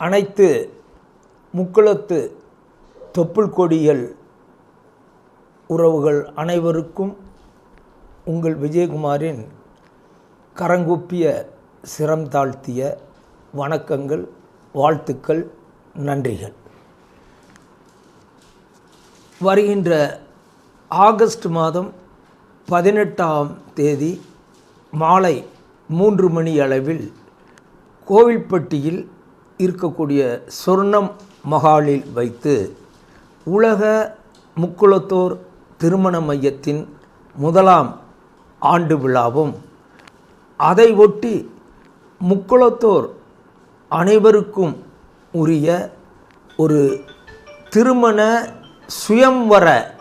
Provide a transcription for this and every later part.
அனைத்து முக்குளத்து தொப்புள் கொடிகள் உறவுகள் அனைவருக்கும் உங்கள் விஜயகுமாரின் கரங்குப்பிய சிரம் தாழ்த்திய வணக்கங்கள் வாழ்த்துக்கள் நன்றிகள். வருகின்ற ஆகஸ்ட் மாதம் பதினெட்டாம் தேதி மாலை மூன்று மணி அளவில் கோவில்பட்டியில் இருக்கக்கூடிய சொர்ணம் மகாலில் வைத்து உலக முக்குளத்தோர் திருமண மையத்தின் முதலாம் ஆண்டு விழாவும் அதை ஒட்டி முக்குளத்தோர் அனைவருக்கும் உரிய ஒரு திருமண சுயம்வர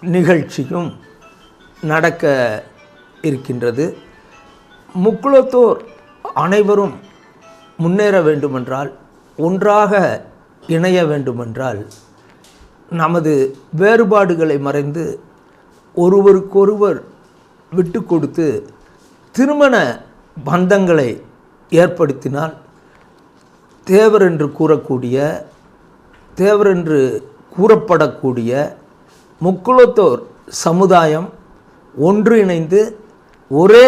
நிகழ்ச்சியும் நடக்க இருக்கின்றது. முக்குளத்தோர் அனைவரும் முன்னேற வேண்டுமென்றால் ஒன்றாக இணைய வேண்டுமென்றால் நமது வேறுபாடுகளை மறைந்து ஒருவருக்கொருவர் விட்டு கொடுத்து திருமண பந்தங்களை ஏற்படுத்தினால் தேவர் என்று கூறக்கூடிய தேவர் என்று கூறப்படக்கூடிய முக்குளத்தோர் சமுதாயம் ஒன்று இணைந்து ஒரே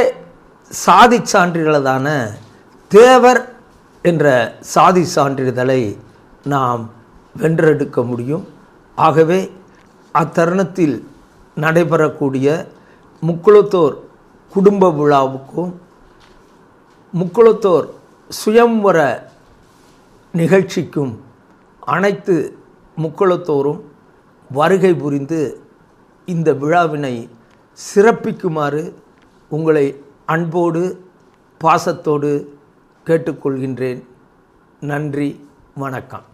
சாதி சான்றிதழான தேவர் என்ற சாதி சான்றிதழை நாம் வென்றெடுக்க முடியும். ஆகவே அத்தருணத்தில் நடைபெறக்கூடிய முக்குளத்தோர் குடும்ப விழாவுக்கும் முக்குளத்தோர் சுயம்வர நிகழ்ச்சிக்கும் அனைத்து முக்குளத்தோரும் வருகை புரிந்து இந்த விழாவினை சிறப்பிக்குமாறு உங்களை அன்போடு பாசத்தோடு கேட்டுக்கொள்கின்றேன். நன்றி வணக்கம்.